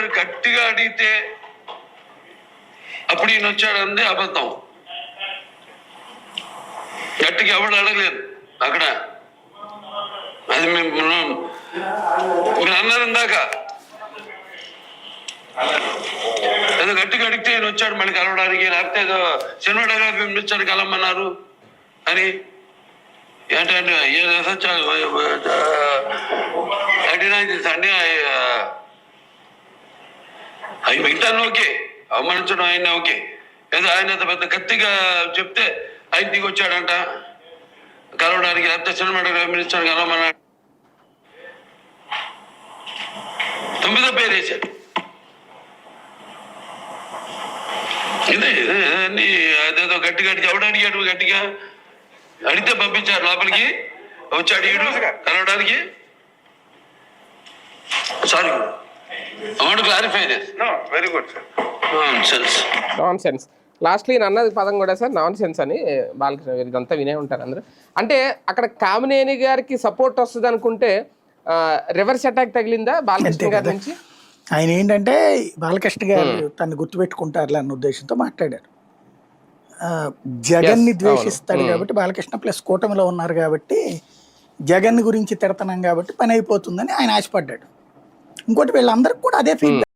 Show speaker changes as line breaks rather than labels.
గారు గట్టిగా అడిగితే అప్పుడు ఈయన వచ్చాడంది అబద్ధం గట్టిగా ఎవడు అడగలేదు అక్కడ అది మేము మీరు అన్నారు ఇందాక ఏదో గట్టిగా అడిగితే ఈయన వచ్చాడు మళ్ళీ కలవడానికి లేకపోతే ఏదో సినిమా మేము వచ్చాడు కలవమన్నారు అని ఏంటంటే ఏ సండే అవి వింటాను ఓకే అవమానించడం ఆయన ఓకే. ఏదో ఆయన పెద్ద గట్టిగా చెప్తే ఆయన దిగి వచ్చాడంట. కలవడానికి లేకపోతే సినిమా మినిస్టర్ కలవమన్నాడు. తొమ్మిదో పేరు వేశాడు ఇదే ఇదే అన్ని అదేదో గట్టి గట్టి ఎవడు అడిగాడు గట్టిగా? అడిగితే పంపించారు లోపలికి. వచ్చి అడిగాడు కలవడానికి. సారీ అవును clarify
no very good sir
sense
non sense lastly నేను అన్నది పదం కూడా సార్ నాన్ సెన్స్ అని బాలకృష్ణ గారు ఇదంతా వినే ఉంటారు అందరూ. అంటే అక్కడ కామినేని గారికి సపోర్ట్ వస్తుంది అనుకుంటే రివర్స్ అటాక్ తగిలిందా బాలకృష్ణ గారి నుంచి?
ఆయన ఏంటంటే బాలకృష్ణ గారు తను గుర్తుపెట్టుకుంటారులే అన్న ఉద్దేశంతో మాట్లాడారు. ఆ, జగన్ని ద్వేషిస్తాడు
అవును.
కాబట్టి బాలకృష్ణ ప్లస్ కూటమిలో ఉన్నారు కాబట్టి జగన్ గురించి తిడతన్నాం కాబట్టి పని అయిపోతుందని ఆయన ఆశపడ్డాడు. ఇంకోటి వీళ్ళందరికీ కూడా అదే ఫీడ్బ్యాక్